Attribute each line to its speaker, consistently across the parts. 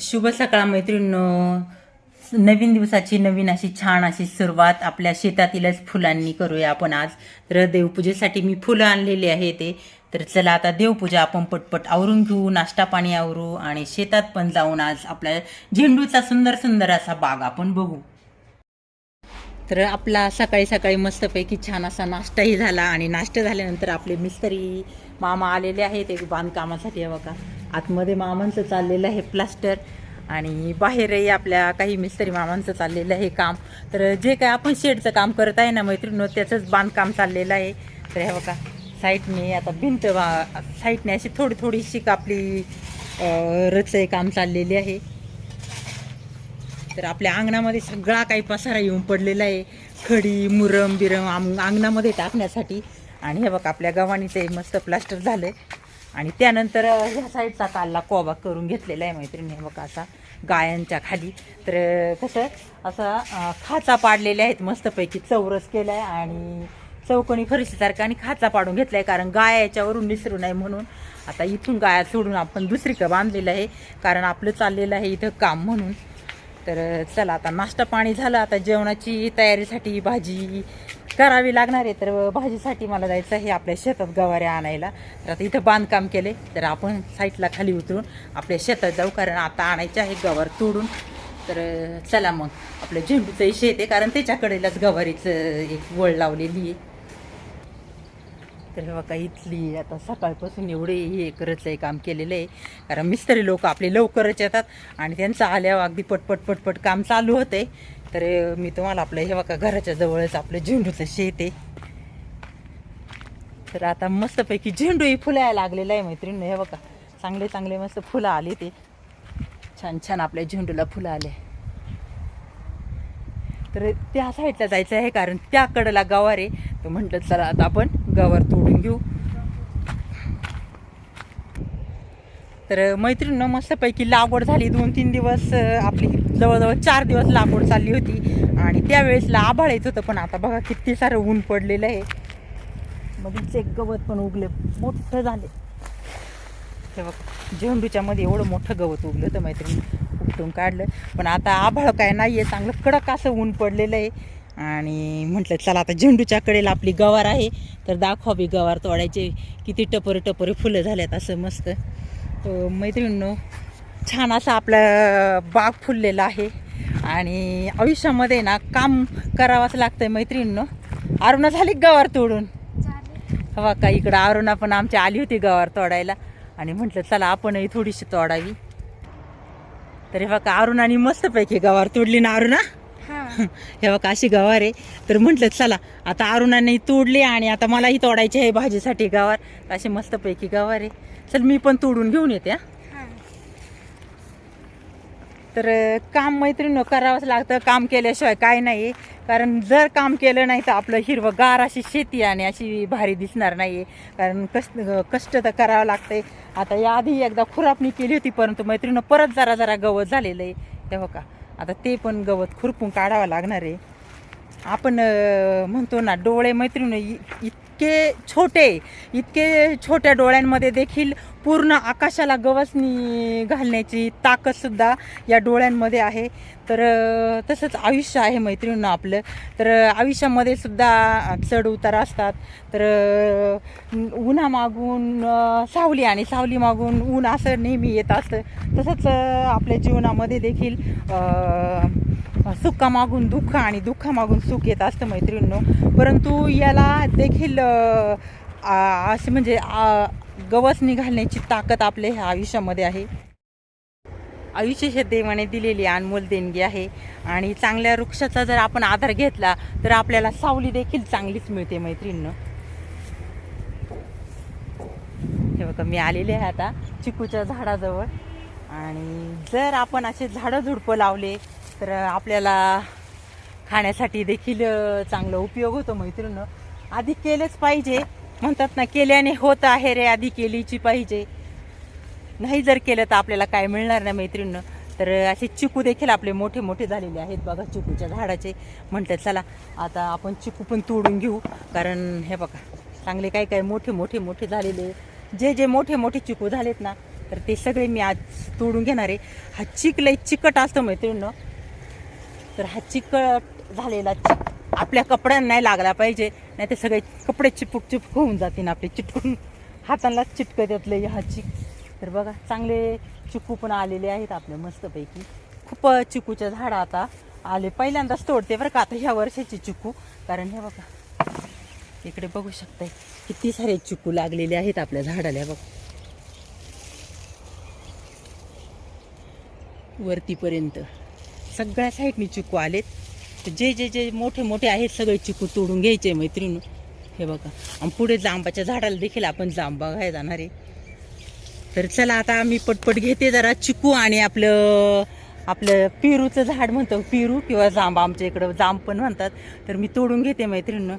Speaker 1: शुभ सकाळ मैत्रिणींनो. नवीन दिवसाची नवीन अशी छान अशी सुरुवात आपल्या शेतातीलच फुलांनी करूया आपण आज. तर देवपूजेसाठी मी फुलं आणलेली आहे ते. तर चला आता देवपूजा आपण पटपट आवरून घेऊ नाश्ता पाणी आवरू आणि शेतात पण जाऊन आज आपल्या झेंडूचा सुंदर सुंदर असा बाग आपण बघू. तर आपला सकाळी सकाळी मस्तपैकी छान असा नाश्ताही झाला आणि नाश्ता झाल्यानंतर आपले मिस्त्री मामा आलेले आहेत एक बांधकामासाठी आहे बघा. आतमध्ये मामांचं चाललेलं आहे प्लास्टर आणि बाहेरही आपल्या काही मिस्त्री मामांचं चाललेलं आहे काम. तर जे काय आपण शेडचं काम करत आहे ना मैत्रिणी त्याचंच बांधकाम चाललेलं आहे. तर हे बघा साईटने आता भिंत बा- साईटने अशी थोडी थोडीशी आपली रचय काम चाललेली आहे. तर आपल्या अंगणामध्ये सगळा काही पसारा येऊन पडलेला आहे. खडी मुरम बिरम आम अंगणामध्ये टाकण्यासाठी. आणि हे बघा आपल्या गव्हाणीचं मस्त प्लास्टर झालं आहे आणि त्यानंतर ह्या साईडचा कालला कोबा करून घेतलेला आहे मैत्रिणी हे बघा असा गायांच्या खाली. तर कसं असं खाचा पाडलेल्या आहेत मस्तपैकी चौरस केला आहे आणि चौकोनी फरशीसारखा आणि खाचा पाडून घेतला आहे कारण गाया याच्यावरून निसरू नये म्हणून. आता इथून गाया सोडून आपण दुसरीकडं बांधलेलं आहे कारण आपलं चाललेलं आहे इथं काम म्हणून. तर चला आता नाश्ता पाणी झालं आता जेवणाची तयारीसाठी भाजी करावी लागणार आहे तर भाजीसाठी मला जायचं आहे आपल्या शेतात गवाऱ्या आणायला. तर आता इथं बांधकाम केले तर आपण साईडला खाली उतरून आपल्या शेतात जाऊ कारण आता आणायचे आहे गवार तोडून. तर चला मग आपलं झेंडूचंही शेत आहे कारण त्याच्याकडेलाच गवारीचं एक वळ लावलेली आहे. तर हे बघा इथली आता सकाळपासून एवढे हे करत आहे काम केलेलं आहे. कारण मिस्त्री लोक आपले लवकरच येतात आणि त्यांचं आल्यावर अगदी पटपट पटपट काम चालू होते. तर मी तुम्हाला आपलं हे बघा घराच्या जवळच आपलं झेंडूचं शेत आहे. तर आता मस्तपैकी झेंडूही फुलायला लागलेलं आहे मैत्रिणी हे बघा. चांगले चांगले मस्त फुलं आले ते. छान छान आपल्या झेंडूला फुलं आले. तर त्या साईडला जायचं आहे कारण त्याकडला कडेला आहे. तर म्हटलं चला आता आपण गवार तोडून घेऊ. तर मैत्रिणीनं मस्तपैकी लागवड झाली. दोन तीन दिवस आपली जवळजवळ चार दिवस लागवड चालली होती. आणि त्यावेळेसला आभाळ येत होतं पण आता बघा किती सारं ऊन पडलेलं आहे. मधीच एक गवत पण उगले. मोठं झाले. तेव्हा बघ झेंडूच्या मध्ये एवढं मोठं गवत उगलं होतं मैत्रिणी. उपटून काढलं. पण आता आभाळ काय नाही आहे चांगलं कडक असं ऊन पडलेलं आहे. आणि म्हटलं चला आता झेंडूच्या कडेला आपली गवार आहे. तर दाखवावी गवार तोडायचे किती टपरे टपरे फुलं झाल्यात असं मस्त. तर मैत्रिणींनो छान असा आपला बाग फुललेला आहे. आणि आयुष्यामध्ये ना काम करावंच लागतं आहे मैत्रिणींनो. अरुणा झाली गवार तोडून. हवा का इकडं अरुणा पण आमची आली होती गवार तोडायला. आणि म्हटलं चला आपणही थोडीशी तोडावी. तर हे बघा अरुणाने मस्तपैकी गवार तोडली ना अरुणा? हे बघा अशी गवार आहे. तर म्हटलं चला आता अरुणाने तोडली आणि आता मलाही तोडायची आहे भाजीसाठी गवार. अशी मस्तपैकी गवार आहे. चल मी पण तोडून घेऊन येते हा. तर काम मैत्रिणी करावंच लागतं. काम केल्याशिवाय काय नाही. कारण जर काम केलं नाही तर आपलं हिरवंगार अशी शेती आणि अशी भारी दिसणार नाही. कारण कष्ट कष्ट तर करावं लागतंय. आता याआधी एकदा खुरापणी केली होती परंतु मैत्रिणी परत जरा जरा गवत झालेलं आहे. तेव्हा का आता ते पण गवत खुरपून काढावं लागणार आहे. आपण म्हणतो ना डोळे मैत्रिणी इ- इतके छोटे इतके छोट्या डोळ्यांमध्ये देखील पूर्ण आकाशाला गवसणी घालण्याची ताकदसुद्धा या डोळ्यांमध्ये आहे. तर तसंच आयुष्य आहे मैत्रिणीनं आपलं. तर आयुष्यामध्ये सुद्धा चढ उतार असतात. तर उन्हा उन्हामागून सावली आणि सावली मागून ऊन असं नेहमी येत असतं. तसंच आपल्या जीवनामध्ये देखील सुखामागून दुःख आणि दुःखामागून सुख येत असतं मैत्रिणींनो. परंतु याला देखील असे म्हणजे आ, गवस निघालण्याची ताकद आपल्या ह्या आयुष्यामध्ये आहे. आयुष्य हे देवाने दिलेली अनमोल देणगी आहे. आणि चांगल्या वृक्षाचा जर आपण आधार घेतला तर आपल्याला सावली देखील चांगलीच मिळते मैत्रिणीनं. हे बघा मी आलेले आहे आता चिकूच्या झाडाजवळ. आणि जर आपण असे झाडं झुडपं लावले तर आपल्याला खाण्यासाठी देखील चांगला उपयोग होतो मैत्रिणीनं. आधी केलंच पाहिजे म्हणतात ना केल्याने होत आहे रे आधी केलीची पाहिजे. नाही जर केलं तर आपल्याला काय मिळणार नाही मैत्रिणीनं. तर असे चिकू देखील आपले मोठे मोठे झालेले आहेत बघा चिकूच्या झाडाचे. म्हटलं चला आता आपण चिकू पण तोडून घेऊ. कारण हे बघा चांगले काय काय मोठे मोठे मोठे झालेले जे जे मोठे मोठे चिकू झालेत ना तर ते सगळे मी आज तोडून घेणार आहे. हा चिक लय चिकट असतं मैत्रिणीनं. तर हा चिकट झालेला चिक आपल्या कपड्यांना नाही लागला पाहिजे. नाही ते सगळे कपडे चिपक चिपक होऊन जातील आपले चिटकून हातांना चिटकत येतले हा चिक तर बघा चांगले चिकू पण आलेले आहेत आपले मस्तपैकी. खूप चिकूच्या झाडं आता आले. पहिल्यांदाच तोडते बरं का आता ह्या वर्षाची चिकू. कारण हे बघा इकडे बघू शकताय किती सारे चिकू लागलेले आहेत आपल्या झाडाला बघा. वरतीपर्यंत. सगळ्या साईडनी चिकू आलेत. तर जे जे जे मोठे मोठे आहेत सगळे चिकू तोडून घ्यायचे मैत्रीण हे बघा. आणि पुढे जांबाच्या झाडाला देखील आपण जांबा घाय जाणार आहे. तर चला आता मी पटपट घेते जरा चिकू आणि आपलं आपलं पेरूचं झाड म्हणतो पेरू किंवा जांबा. आमच्या इकडं जांब पण म्हणतात. तर मी तोडून घेते मैत्रिणीनं.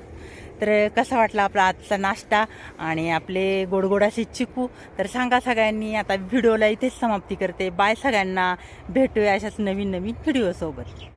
Speaker 1: तर कसा वाटला आपला आजचा नाश्ता आणि आपले गोडगोडाशी असे चिकू? तर सांगा सगळ्यांनी. आता व्हिडिओला इथेच समाप्ती करते. बाय सगळ्यांना. भेटूया अशाच नवीन नवीन व्हिडिओसोबत